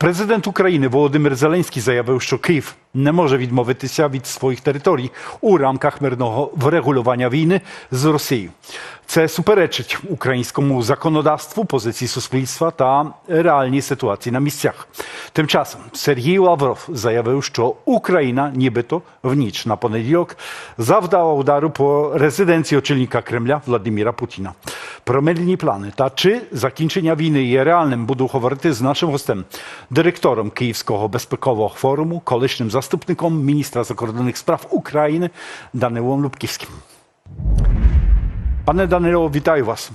Президент України Володимир Зеленський заявив, що Київ не може відмовитися від своїх територій у рамках мирного врегулювання війни з Росією. Це суперечить українському законодавству, позиції суспільства та реальній ситуації на місцях. Тим часом Сергій Лавров заявив, що Україна, нібито в ніч на понеділок, завдала удару по резиденції очільника Кремля Владимира Путіна. Про мирні плани та чи закінчення війни є реальним, буду говорити директором Київського безпекового форуму, колишнім заступником міністра закордонних справ України Данилом Лубківським. Пане Данило, вітаю вас.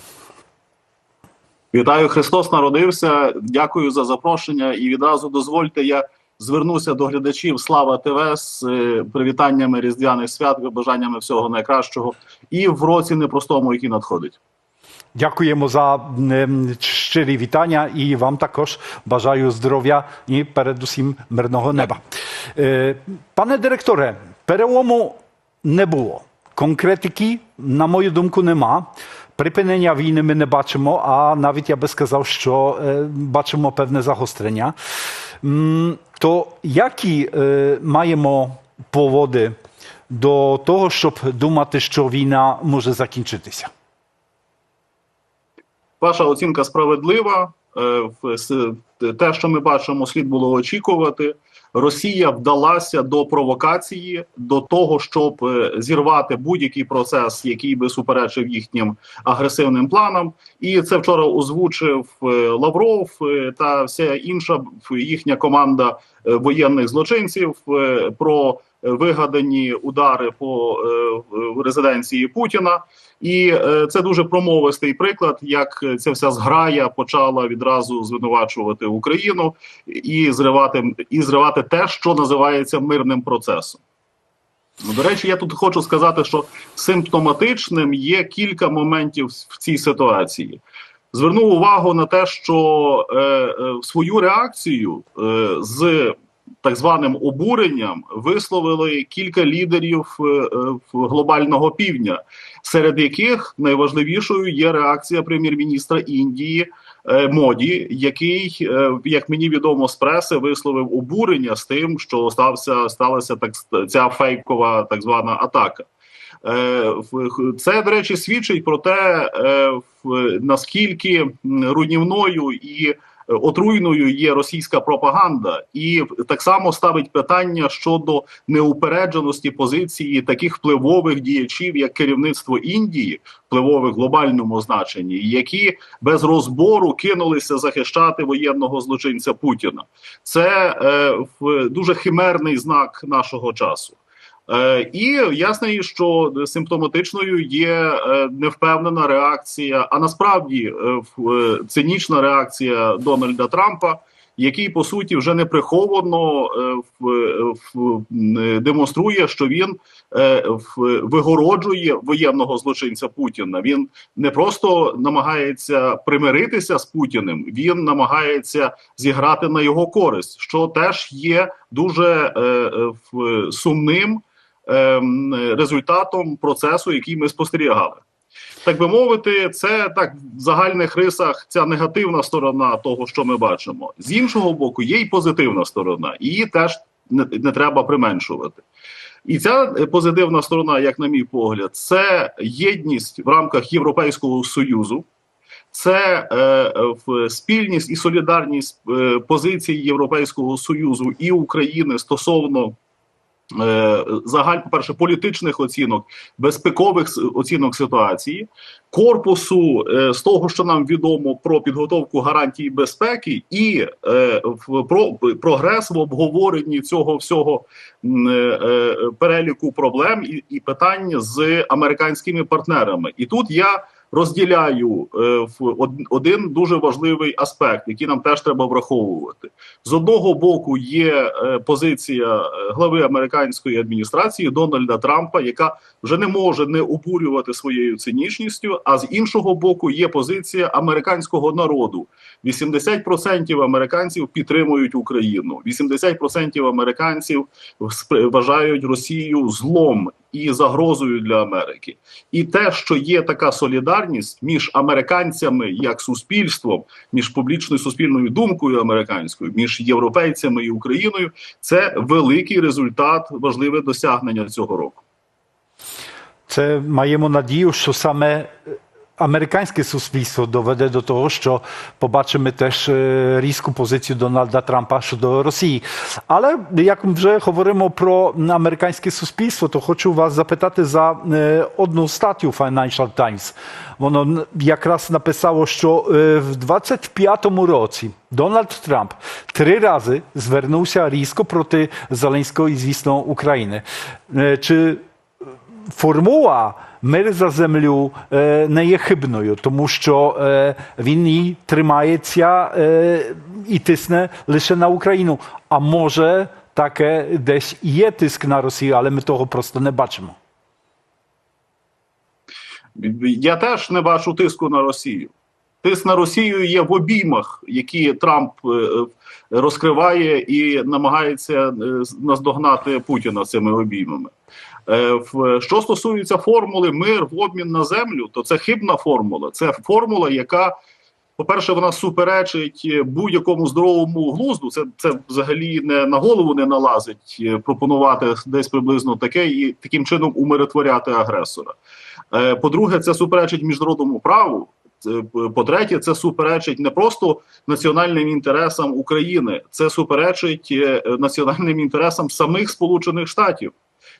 Вітаю, Христос народився. Дякую за запрошення. І відразу дозвольте, я звернуся до глядачів Слава ТВ з е, привітаннями різдвяних свят, бажаннями всього найкращого і в році непростому, який надходить. Дякуємо за ем, щирі вітання і вам також бажаю здоров'я і передусім мирного неба. Пане директоре, перелому не було. Конкретики, на мою думку, нема. Припинення війни ми не бачимо, а навіть я би сказав, що бачимо певне загострення. То які маємо поводи до того, щоб думати, що війна може закінчитися? Ваша оцінка справедлива. Е, Те, що ми бачимо, слід було очікувати. Росія вдалася до провокації, до того, щоб е, зірвати будь-який процес, який би суперечив їхнім агресивним планам. І це вчора озвучив е, Лавров та вся інша їхня команда воєнних злочинців про вигадані удари по е, резиденції Путіна. І е, це дуже промовистий приклад, як ця вся зграя почала відразу звинувачувати Україну і зривати і зривати те, що називається мирним процесом. Ну, до речі, я тут хочу сказати, що симптоматичним є кілька моментів в цій ситуації. Звернув увагу на те, що е, е, свою реакцію е, з так званим обуренням висловили кілька лідерів е, е, глобального півдня, серед яких найважливішою є реакція прем'єр-міністра Індії е, Моді, який, як мені відомо з преси, висловив обурення з тим, що стався сталася так ця фейкова так звана атака. Це, до речі, свідчить про те, наскільки руйнівною і отруйною є російська пропаганда, і так само ставить питання щодо неупередженості позиції таких впливових діячів, як керівництво Індії, впливових в глобальному значенні, які без розбору кинулися захищати воєнного злочинця Путіна. Це е, дуже химерний знак нашого часу. Е, і ясно, що симптоматичною є е, невпевнена реакція, а насправді е, е, цинічна реакція Дональда Трампа, який по суті вже не приховано в- в- демонструє, що він в- вигороджує воєнного злочинця Путіна. Він не просто намагається примиритися з Путіним, він намагається зіграти на його користь, що теж є дуже в- сумним результатом процесу, який ми спостерігали. Так би мовити, це так в загальних рисах ця негативна сторона того, що ми бачимо. З іншого боку, є й позитивна сторона, її теж не, не треба применшувати. І ця позитивна сторона, як на мій погляд, це єдність в рамках Європейського союзу. Це е, спільність і солідарність е, позицій Європейського союзу і України стосовно загаль, по перше, політичних оцінок, безпекових оцінок ситуації, корпусу е, з того, що нам відомо про підготовку гарантій безпеки, і е, про прогрес в обговоренні цього всього е, е, переліку проблем і питань з американськими партнерами. І тут я розділяю е, один дуже важливий аспект, який нам теж треба враховувати. З одного боку є е, позиція е, глави американської адміністрації Дональда Трампа, яка вже не може не обурювати своєю цинічністю. А з іншого боку, є позиція американського народу. 80% американців підтримують Україну. 80% американців вважають Росію злом. і загрозою для Америки. І те, що є така солідарність між американцями як суспільством, між публічною суспільною думкою американською, між європейцями і Україною, це великий результат, важливе досягнення цього року. Це маємо надію, що саме е, американське суспільство доведе до того, що побачимо теж е, різку позицію Дональда Трампа щодо Росії. Але як вже говоримо про американське суспільство, то хочу вас запитати за е, одну статтю Financial Times. Воно якраз написало, що в 25-му році Дональд Трамп три рази звернувся різко проти Зеленського і, звісно, України. Чи формула мир за землю е, не є хибною, тому що е, він і тримається е, і тисне лише на Україну. А може таке десь є тиск на Росію, але ми того просто не бачимо. Я теж не бачу тиску на Росію. Тиск на Росію є в обіймах, які Трамп розкриває і намагається е, наздогнати Путіна цими обіймами. Е, Що стосується формули мир в обмін на землю, то це хибна формула. Це формула, яка, по-перше, вона суперечить е, будь-якому здоровому глузду. Це, це взагалі не на голову не налазить пропонувати десь приблизно таке і таким чином умиротворяти агресора. По-друге, це суперечить міжнародному праву. Це, По-третє, це суперечить не просто національним інтересам України, це суперечить е, національним інтересам самих Сполучених Штатів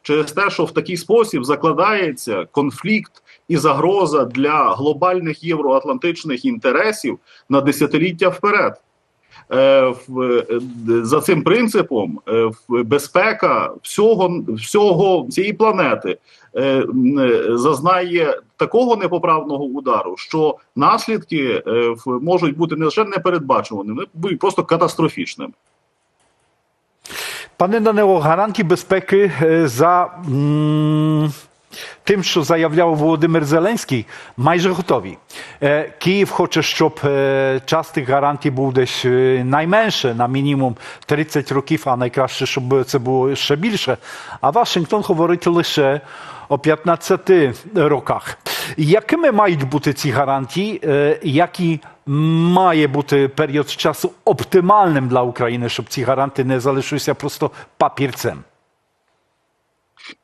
через те, що в такий спосіб закладається конфлікт і загроза для глобальних євроатлантичних інтересів на десятиліття вперед. Е, е, За цим принципом е, безпека всього, всього цієї планети зазнає такого непоправного удару, що наслідки можуть бути не лише непередбачуваними, будуть просто катастрофічними. Пане Данило, гарантії безпеки за м, тим, що заявляв Володимир Зеленський, майже готові. Е, Київ хоче, щоб е, час тих гарантій був десь е, найменше, на мінімум 30 років, а найкраще, щоб це було ще більше. А Вашингтон говорить лише о 15 роках. Якими мають бути ці гарантії? Е, Який має бути період часу оптимальним для України, щоб ці гарантії не залишилися просто папірцем?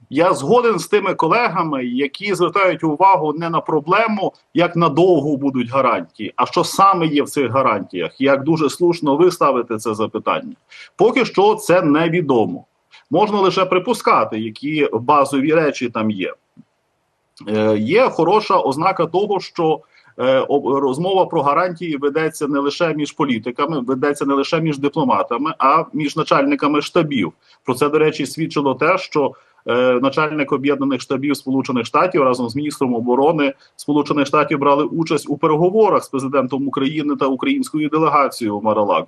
Я згоден з тими колегами, які звертають увагу не на проблему, як надовго будуть гарантії, а що саме є в цих гарантіях. Як дуже слушно ви ставите це запитання. Поки що це невідомо. Можна лише припускати, які базові речі там є. Е, є хороша ознака того, що е, розмова про гарантії ведеться не лише між політиками, ведеться не лише між дипломатами, а між начальниками штабів. Про це, до речі, свідчило те, що е, начальник об'єднаних штабів Сполучених Штатів разом з міністром оборони Сполучених Штатів брали участь у переговорах з президентом України та українською делегацією в Маралаго.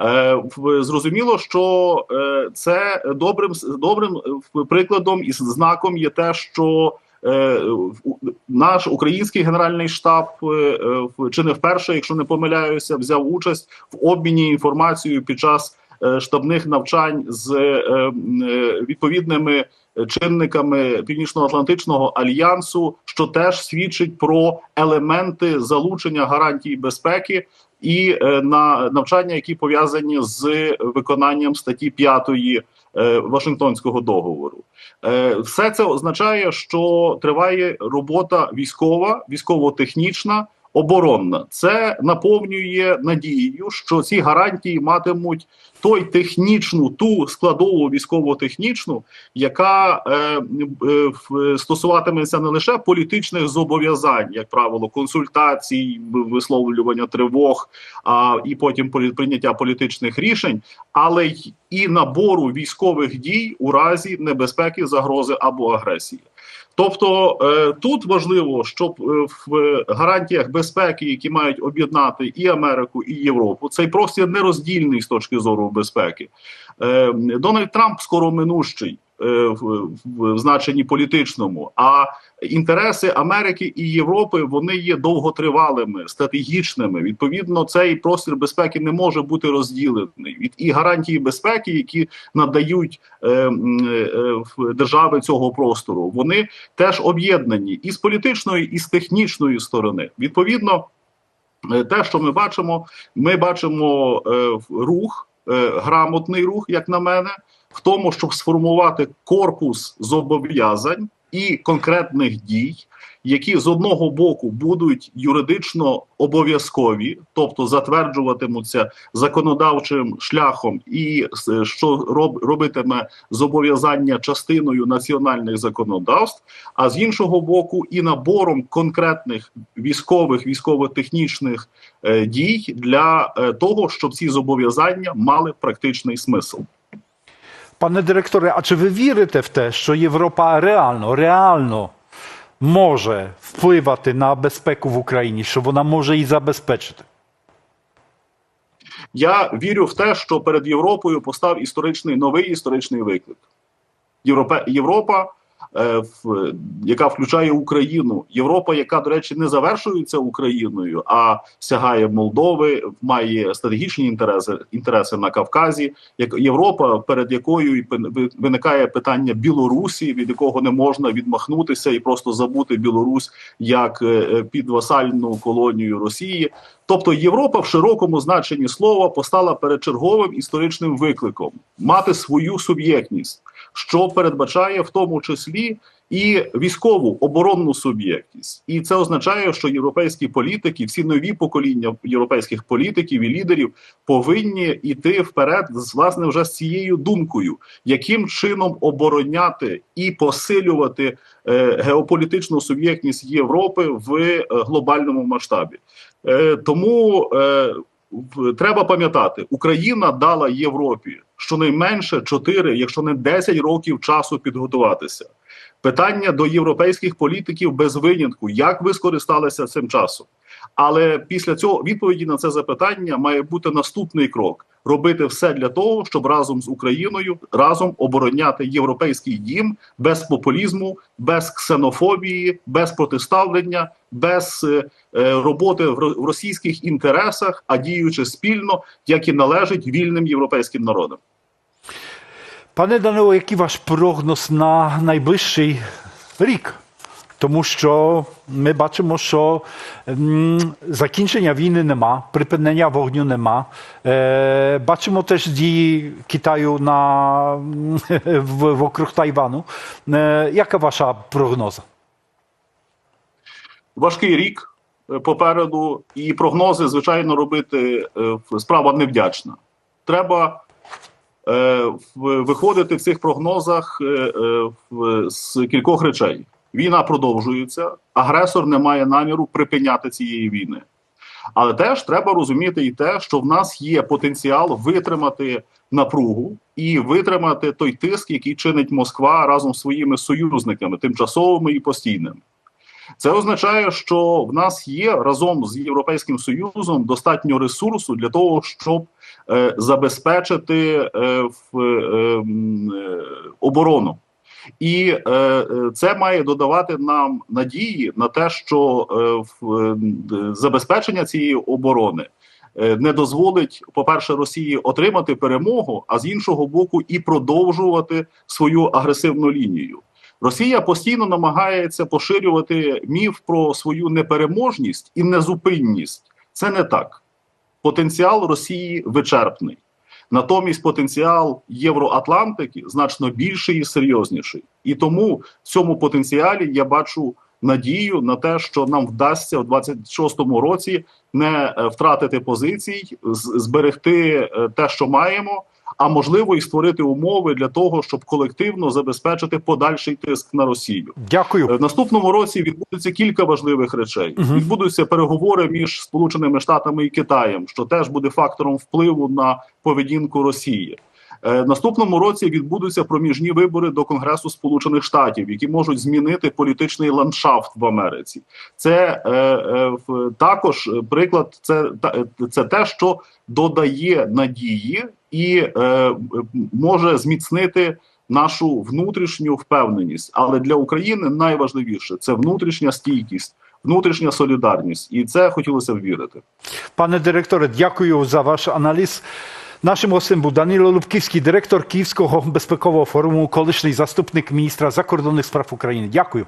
Е, Зрозуміло, що е, це добрим добрим е, прикладом і знаком є те, що е, наш український генеральний штаб е, е, чи не вперше, якщо не помиляюся, взяв участь в обміні інформацією під час е, штабних навчань з е, е, відповідними чинниками Північно-Атлантичного альянсу, що теж свідчить про елементи залучення гарантій безпеки і е, на навчання, які пов'язані з виконанням статті 5 е, Вашингтонського договору. Е, все це означає, що триває робота військова, військово-технічна. Оборонна це наповнює надією, що ці гарантії матимуть той технічну, ту складову військово-технічну, яка е, е, стосуватиметься не лише політичних зобов'язань, як правило, консультацій, висловлювання тривог, а і потім прийняття політичних рішень, але й і набору військових дій у разі небезпеки, загрози або агресії. Тобто е, тут важливо, щоб е, в гарантіях безпеки, які мають об'єднати і Америку, і Європу, цей простір нероздільний з точки зору безпеки. Е, Дональд Трамп скоро минущий. В, в значенні політичному, а інтереси Америки і Європи вони є довготривалими, стратегічними. Відповідно, цей простір безпеки не може бути розділений і гарантії безпеки, які надають е, е, держави цього простору. Вони теж об'єднані і з політичної, і з технічної сторони. Відповідно, е, те, що ми бачимо, ми бачимо е, рух, е, грамотний рух, як на мене, в тому, щоб сформувати корпус зобов'язань і конкретних дій, які з одного боку будуть юридично обов'язкові, тобто затверджуватимуться законодавчим шляхом, і е, що роб, робитиме зобов'язання частиною національних законодавств, а з іншого боку, і набором конкретних військових військово-технічних е, дій для е, того, щоб ці зобов'язання мали практичний смисл. Пане директоре, а чи ви вірите в те, що Європа реально, реально може впливати на безпеку в Україні, що вона може її забезпечити? Я вірю в те, що перед Європою постав історичний новий історичний виклик. Європа, Європа яка включає Україну, Європа, яка, до речі, не завершується Україною, а сягає Молдови, має стратегічні інтереси, інтереси на Кавказі. Як Європа, перед якою виникає питання Білорусі, від якого не можна відмахнутися і просто забути Білорусь як е, е, підвасальну колонію Росії. Тобто Європа в широкому значенні слова постала перед черговим історичним викликом мати свою суб'єктність, що передбачає в тому числі і військову оборонну суб'єктність, і це означає, що європейські політики, всі нові покоління європейських політиків і лідерів повинні йти вперед з власне вже з цією думкою, яким чином обороняти і посилювати е, геополітичну суб'єктність Європи в е, глобальному масштабі. Е, тому е, треба пам'ятати, Україна дала Європі щонайменше 4, якщо не 10 років часу підготуватися. Питання до європейських політиків без винятку, як ви скористалися цим часом. Але після цього відповіді на це запитання має бути наступний крок: робити все для того, щоб разом з Україною разом обороняти європейський дім без популізму, без ксенофобії, без протиставлення, без е, е, роботи в російських інтересах, а діючи спільно, як і належить вільним європейським народам. Пане Данило, який ваш прогноз на найближчий рік? Тому що ми бачимо, що закінчення війни нема, припинення вогню нема. Е, бачимо теж дії Китаю на, в, вокруг Тайвану. Е, яка ваша прогноза? Важкий рік е, попереду, і прогнози, звичайно, робити справа невдячна. Треба виходити в цих прогнозах е, е, з кількох речей. Війна продовжується, агресор не має наміру припиняти цієї війни. Але теж треба розуміти і те, що в нас є потенціал витримати напругу і витримати той тиск, який чинить Москва разом з своїми союзниками, тимчасовими і постійними. Це означає, що в нас є разом з Європейським Союзом достатньо ресурсу для того, щоб е, забезпечити е, в, е, оборону. І е, це має додавати нам надії на те, що е, в, е, забезпечення цієї оборони е, не дозволить, по-перше, Росії отримати перемогу, а з іншого боку, і продовжувати свою агресивну лінію. Росія постійно намагається поширювати міф про свою непереможність і незупинність. Це не так. Потенціал Росії вичерпний. Натомість потенціал Євроатлантики значно більший і серйозніший. І тому в цьому потенціалі я бачу надію на те, що нам вдасться в 26-му році не е, втратити позицій, зберегти е, те, що маємо, а можливо і створити умови для того, щоб колективно забезпечити подальший тиск на Росію. Дякую. Е, В наступному році відбудеться кілька важливих речей. Угу. Відбудуться переговори між Сполученими Штатами і Китаєм, що теж буде фактором впливу на поведінку Росії. Е, наступному році відбудуться проміжні вибори до Конгресу Сполучених Штатів, які можуть змінити політичний ландшафт в Америці. Це е, е, також е, приклад. Це та- е, це те, що додає надії і е, може зміцнити нашу внутрішню впевненість. Але для України найважливіше це внутрішня стійкість, внутрішня солідарність, і це хотілося б вірити. Пане директоре, дякую за ваш аналіз. Нашим гостем був Данило Лубківський, директор Київського безпекового форуму, колишній заступник міністра закордонних справ України. Дякую.